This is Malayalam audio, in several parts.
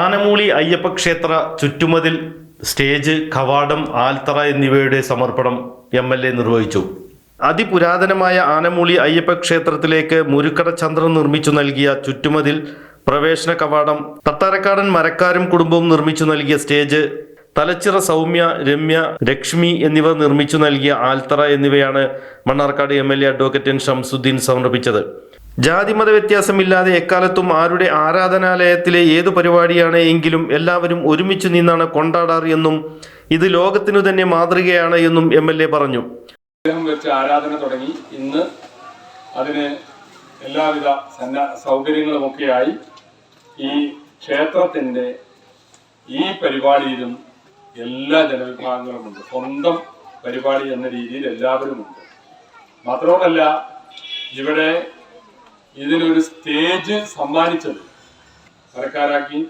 ആനമൂളി അയ്യപ്പ ക്ഷേത്ര ചുറ്റുമതിൽ സ്റ്റേജ് കവാടം ആൽത്തറ എന്നിവയുടെ സമർപ്പണം എം എൽ എ നിർവഹിച്ചു. അതിപുരാതനമായ ആനമൂളി അയ്യപ്പ ക്ഷേത്രത്തിലേക്ക് മുരുക്കട ചന്ദ്രൻ നിർമ്മിച്ചു നൽകിയ ചുറ്റുമതിൽ പ്രവേശന കവാടം തത്താരക്കാടൻ മരക്കാരും കുടുംബവും നിർമ്മിച്ചു നൽകിയ സ്റ്റേജ് തലച്ചിറ സൗമ്യ രമ്യ ലക്ഷ്മി എന്നിവർ നിർമ്മിച്ചു നൽകിയ ആൽത്തറ എന്നിവയാണ് Mannarkkad M L A advocate N. Shamsudheen സമർപ്പിച്ചത്. ജാതിമത വ്യത്യാസമില്ലാതെ എക്കാലത്തും ആരുടെ ആരാധനാലയത്തിലെ ഏതു പരിപാടിയാണ് എങ്കിലും എല്ലാവരും ഒരുമിച്ച് നിന്നാണ് കൊണ്ടാടാറ് എന്നും ഇത് ലോകത്തിനു തന്നെ മാതൃകയാണ് എന്നും എം എൽ എ പറഞ്ഞു. വെച്ച് ആരാധന തുടങ്ങി. ഇന്ന് അതിന് എല്ലാവിധ സന്ന സൗകര്യങ്ങളുമൊക്കെയായി ഈ ക്ഷേത്രത്തിന്റെ ഈ പരിപാടിയിലും എല്ലാ ജനവിഭാഗങ്ങളുമുണ്ട്. സ്വന്തം പരിപാടി എന്ന രീതിയിൽ എല്ലാവരുമുണ്ട്. മാത്രമല്ല ഇവിടെ ഇതിനൊരു സ്റ്റേജ് സമ്മാനിച്ചത്. സർക്കാരാക്കി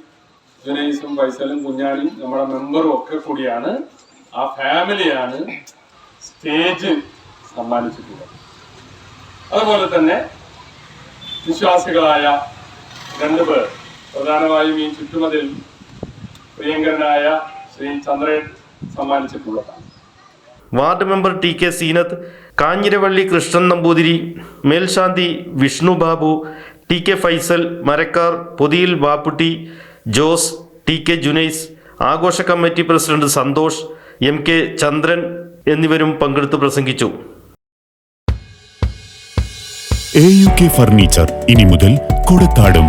ജുനൈസും ഫൈസലും കുഞ്ഞാലും നമ്മുടെ മെമ്പറും ഒക്കെ കൂടിയാണ്. ആ ഫാമിലിയാണ് സ്റ്റേജ് സമ്മാനിച്ചിട്ടുള്ളത്. അതുപോലെ തന്നെ വിശ്വാസികളായ രണ്ടുപേർ പ്രധാനമായും ഈ ചുറ്റുമതിൽ പ്രിയങ്കരനായ Sree Chandran സമ്മാനിച്ചിട്ടുള്ളതാണ്. Ward member T K Seenath Kanjiravalli Krishnan Namboothiri മേൽശാന്തി Vishnu Babu T K Faisal Marakkar Pothiyil Bapputty Jose T K Junais ആഘോഷ committee president Santhosh M K Chandran എന്നിവരും പങ്കെടുത്ത് പ്രസംഗിച്ചു. എ യു കെ ഫർണിച്ചർ ഇനി മുതൽ കൊടത്താടും